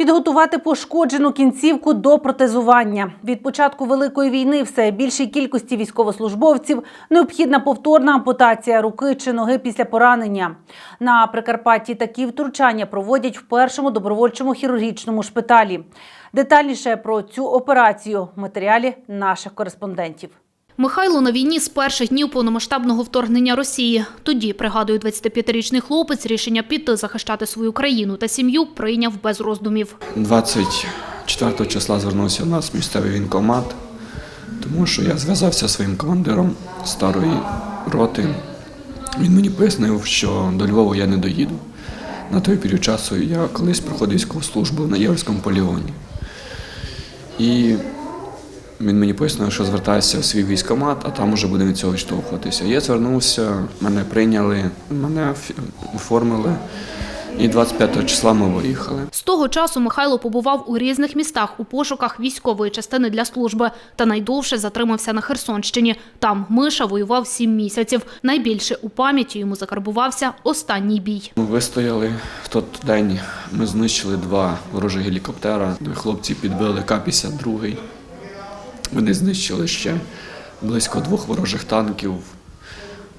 Підготувати пошкоджену кінцівку до протезування. Від початку великої війни все більшій кількості військовослужбовців необхідна повторна ампутація руки чи ноги після поранення. На Прикарпатті такі втручання проводять в першому добровольчому хірургічному шпиталі. Детальніше про цю операцію в матеріалі наших кореспондентів. Михайло на війні з перших днів повномасштабного вторгнення Росії. Тоді, пригадує 25-річний хлопець, рішення піти захищати свою країну та сім'ю прийняв без роздумів. 24 числа звернувся в нас місцевий вінкомат, тому що я зв'язався зі своїм командиром старої роти. Він мені пояснив, що до Львова я не доїду. На той період часу я колись проходив військову службу на Єврейському полігоні. І він мені пояснив, що звертаюся в свій військкомат, а там уже будемо від цього відштовхуватися. Я звернувся, мене прийняли, мене оформили, і 25 числа ми виїхали. З того часу Михайло побував у різних містах у пошуках військової частини для служби та найдовше затримався на Херсонщині. Там Миша воював сім місяців. Найбільше у пам'яті йому закарбувався останній бій. Ми вистояли в той день. Ми знищили два ворожі гелікоптера. Хлопці підбили К-52. Вони знищили ще близько двох ворожих танків.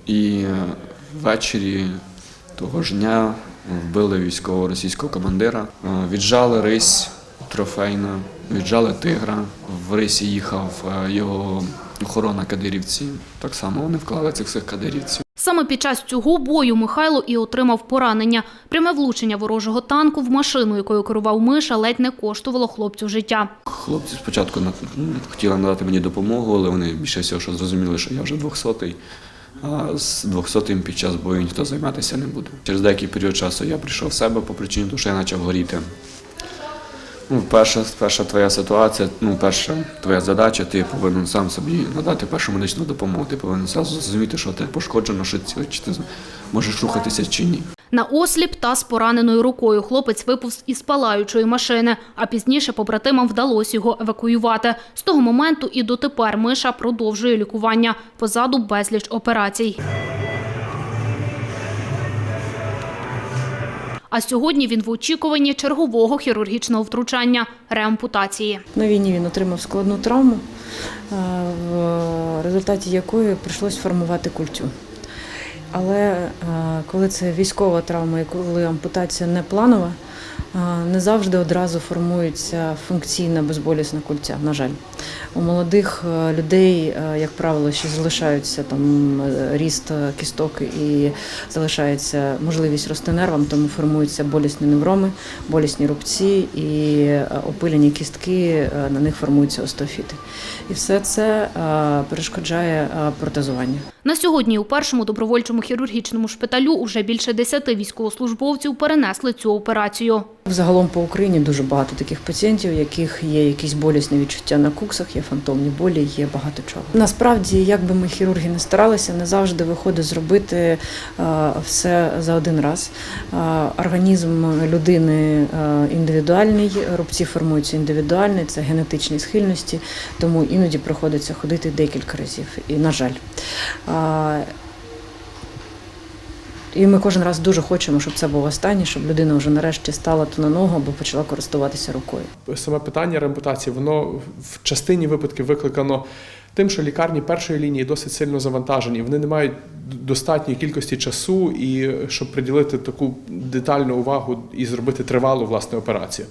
І ввечері того ж дня вбили військового російського командира, Е, віджали рись трофейна, віджали тигра. В рисі їхав е, його охорона кадирівці. Так само вони вклали цих всіх кадирівців. Саме під час цього бою Михайло і отримав поранення. Пряме влучення ворожого танку в машину, якою керував Миша, ледь не коштувало хлопцю життя. Хлопці спочатку ну, хотіли надати мені допомогу, але вони більше всього, що зрозуміли, що я вже 200-й, а з 200-м під час бою ніхто займатися не буде. Через деякий період часу я прийшов в себе по причині того, що я почав горіти. Ну, перша, перша твоя ситуація, ну, перша твоя задача, ти повинен сам собі надати першу медичну допомогу. Ти повинен зразу зрозуміти, що тебе пошкоджено, що ці- чи ти можеш рухатися чи ні. На осліп та з пораненою рукою хлопець виповз із палаючої машини, а пізніше побратимам вдалося його евакуювати. З того моменту і дотепер Миша продовжує лікування. Позаду безліч операцій. А сьогодні він в очікуванні чергового хірургічного втручання – реампутації. На війні він отримав складну травму, е, в результаті якої прийшлось формувати культю. Але е, коли це військова травма і коли ампутація не планова, не завжди одразу формується функційна безболісна культя, на жаль. У молодих е, людей, е, як правило, ще залишаються там е, ріст кісток і залишається можливість рости нервам, тому формуються болісні невроми, болісні рубці і опилені кістки, на них формуються остеофіти. І все це перешкоджає протезування. На сьогодні у першому добровольчому хірургічному шпиталю уже більше десяти військовослужбовців перенесли цю операцію. Загалом по Україні дуже багато таких пацієнтів, у яких є якісь болісні відчуття на куксах, є фантомні болі, є багато чого. Насправді, як би ми хірурги не старалися, не завжди виходить зробити е, все за один раз. Е, Організм людини е, індивідуальний, рубці формуються індивідуально, це генетичні схильності, тому іноді приходиться ходити декілька разів. І на жаль. І ми кожен раз дуже хочемо, щоб це був останній, щоб людина вже нарешті стала то на ногу або почала користуватися рукою. саме питання реампутації, воно в частині випадків викликано тим, що лікарні першої лінії досить сильно завантажені. Вони не мають достатньої кількості часу, і щоб приділити таку детальну увагу і зробити тривалу власне операцію.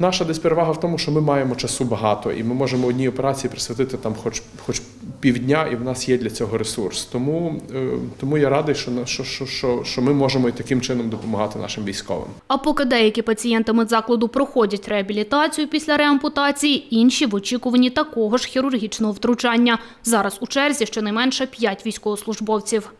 Наша десь перевага в тому, що ми маємо часу багато, і ми можемо одній операції присвятити там хоч, хоч півдня, і в нас є для цього ресурс. Тому, е, тому я радий, що, що, що, що, що ми можемо і таким чином допомагати нашим військовим. А поки деякі пацієнти медзакладу проходять реабілітацію після реампутації, інші в очікуванні такого ж хірургічного втручання. Зараз у черзі щонайменше 5 військовослужбовців.